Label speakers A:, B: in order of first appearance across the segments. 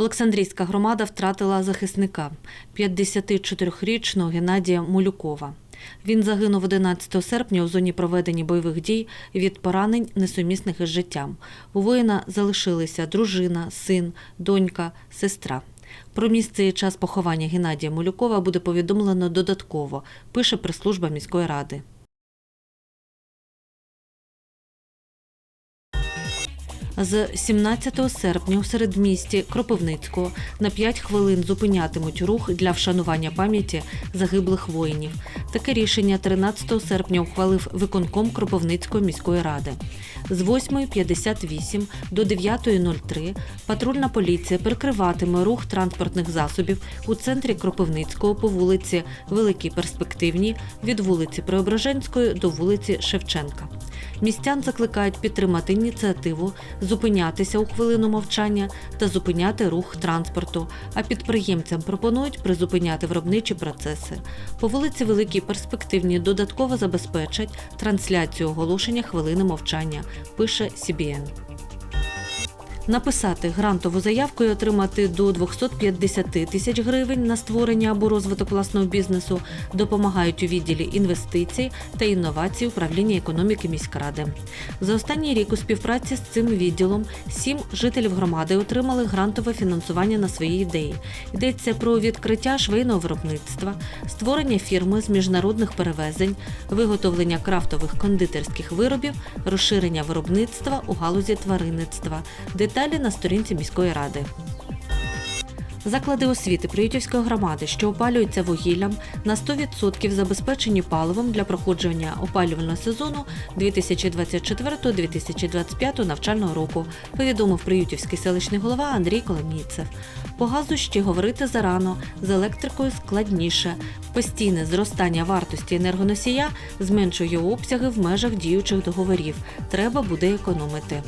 A: Олександрійська громада втратила захисника 54-річного Геннадія Молюкова. Він загинув 11 серпня у зоні проведення бойових дій від поранень, несумісних із життям. У воїна залишилися дружина, син, донька, сестра. Про місце і час поховання Геннадія Молюкова буде повідомлено додатково, пише прес-служба міської ради. З 17 серпня у середмісті Кропивницького на 5 хвилин зупинятимуть рух для вшанування пам'яті загиблих воїнів. Таке рішення 13 серпня ухвалив виконком Кропивницької міської ради. З 8.58 до 9.03 патрульна поліція перекриватиме рух транспортних засобів у центрі Кропивницького по вулиці Великій Перспективній від вулиці Преображенської до вулиці Шевченка. Містян закликають підтримати ініціативу, зупинятися у хвилину мовчання та зупиняти рух транспорту. А підприємцям пропонують призупиняти виробничі процеси. По вулиці Великій перспективні додатково забезпечать трансляцію оголошення хвилини мовчання, пише CBN. Написати грантову заявку і отримати до 250 тисяч гривень на створення або розвиток власного бізнесу допомагають у відділі інвестицій та інновацій управління економіки міськради. За останній рік у співпраці з цим відділом сім жителів громади отримали грантове фінансування на свої ідеї. Йдеться про відкриття швейного виробництва, створення фірми з міжнародних перевезень, виготовлення крафтових кондитерських виробів, розширення виробництва у галузі тваринництва. Деталі на сторінці міської ради. Заклади освіти Приютівської громади, що опалюються вугіллям, на 100% забезпечені паливом для проходження опалювального сезону 2024-2025 навчального року, повідомив Приютівський селищний голова Андрій Коломійцев. По газу ще говорити зарано, з електрикою складніше. Постійне зростання вартості енергоносія зменшує обсяги в межах діючих договорів. Треба буде економити.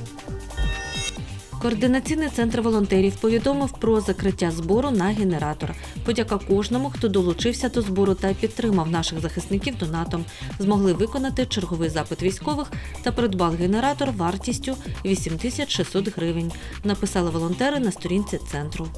A: Координаційний центр волонтерів повідомив про закриття збору на генератор. Подяка кожному, хто долучився до збору та підтримав наших захисників донатом. Змогли виконати черговий запит військових та придбали генератор вартістю 8600 гривень. Написали волонтери на сторінці центру.